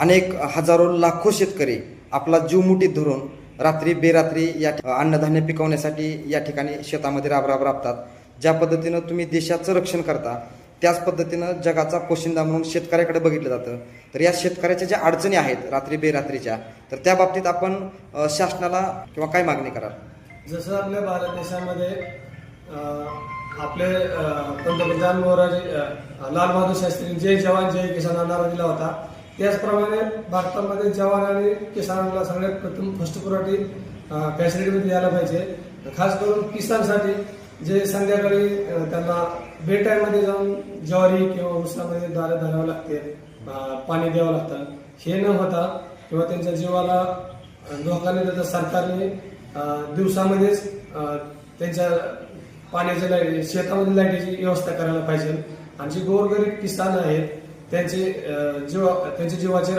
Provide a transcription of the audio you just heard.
अनेक हजारो लाखो शेतकरी आपला जीव मुठीत धरून रात्री बेरात्री या अन्नधान्य पिकवण्यासाठी या ठिकाणी शेतामध्ये राबराब राबतात. ज्या पद्धतीनं तुम्ही देशाचं रक्षण करता त्याच पद्धतीनं जगाचा पोशिंदा म्हणून शेतकऱ्याकडे बघितलं जातं. तर या शेतकऱ्याच्या ज्या अडचणी आहेत रात्री बेरात्रीच्या तर त्या बाबतीत आपण शासनाला किंवा काय मागणी कराल? जसं आपल्या भारत देशामध्ये आपले पंतप्रधान मोराजी लाल बहादूर शास्त्री जय जवान जय किसान नारा दिला होता. त्याचप्रमाणे भारतामध्ये जवान आणि किसानांना सगळ्यात प्रथम फर्स्ट प्रायोरिटी फॅसिलिटीमध्ये द्यायला पाहिजे. खास करून किसानसाठी जे संध्याकाळी त्यांना बेटायमध्ये जाऊन ज्वारी किंवा उसामध्ये दारे धरावे लागते पाणी द्यावं लागतं. हे न होता किंवा त्यांच्या जीवाला धोका नाही त्याचा सरकारने दिवसामध्येच त्यांच्या पाण्याच्या लाइट शेतामध्ये लाईटीची व्यवस्था करायला पाहिजे. आणि जे गोरगरीब किसान आहेत त्यांची अं, जीवा त्यांच्या जीवाचे